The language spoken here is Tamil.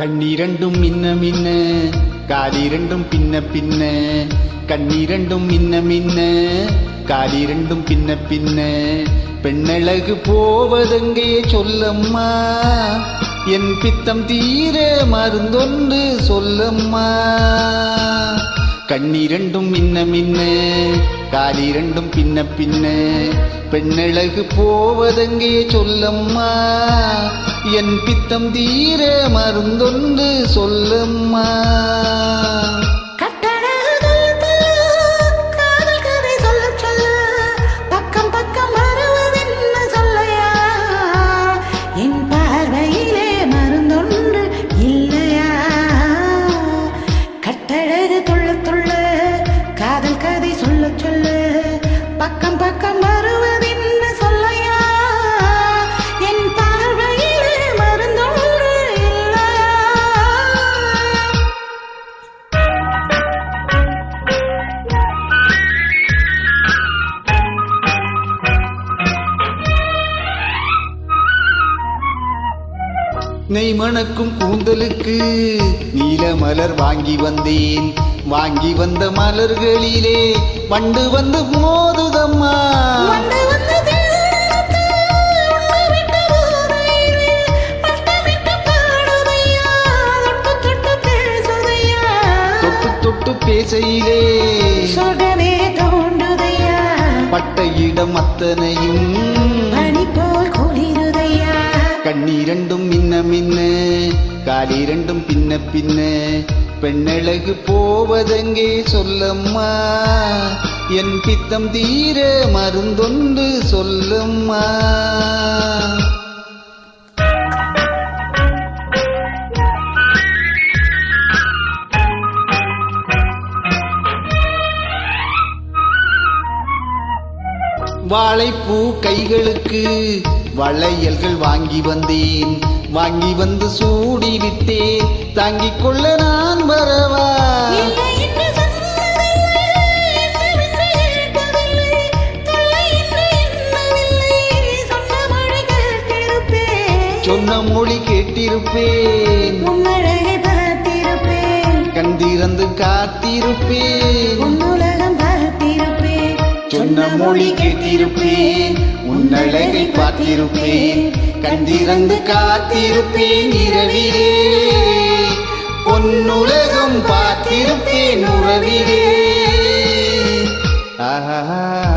கண்ணிரண்டும் மின்ன மின்ன காலிரண்டும் பின்ன பின்ன கண்ணிரண்டும் மின்ன மின்ன காலிரண்டும் பின்ன பின்ன. பெண்ணழகு போவதெங்கே சொல்லம்மா? என் பித்தம் தீர மருந்தொன்று சொல்லம்மா? கண்ணிரண்டும் மின்ன மின்ன காலிரண்டும் பின்ன பின்ன. பெண்ணழகு போவதெங்கே சொல்லம்மா? என் பித்தம் தீர மருந்தொன்று சொல்லம்மா? நெய் மணக்கும் கூந்தலுக்கு நீல மலர் வாங்கி வந்தேன். வாங்கி வந்த மலர்களிலே வண்டு வந்து மோதுதம்மா. தொட்டு தொட்டு பேசுதையா. தொட்டு தொட்டு பேசையிலே பட்ட இடம் அத்தனையும் கண்ணீரண்டும் மின்ன மின்ன காலிரண்டும் பின்ன பின்ன. பெண்ணழகு போவதெங்கே சொல்லம்மா? என் பித்தம் தீர மருந்தொன்று சொல்லம்மா? வாழைப்பூ கைகளுக்கு வளையல்கள் வாங்கி வந்தேன். வாங்கி வந்து சூடி விட்டேன். தாங்கிக் கொள்ள நான் வரவா? சொன்ன மொழி கேட்டிருப்பேன் சொன்ன மொழி கேட்டிருப்பேன். உன்னழகை பார்த்திருப்பேன். கண் திறந்து காத்திருப்பேன். என்ன மொழி கேட்டிருப்பேன் உன்னழகை பார்த்திருப்பேன் கண் காத்திருப்பேன் இரவிலே. பொன்னுலகம் பார்த்திருப்பேன் உறவிலே. ஆஹா.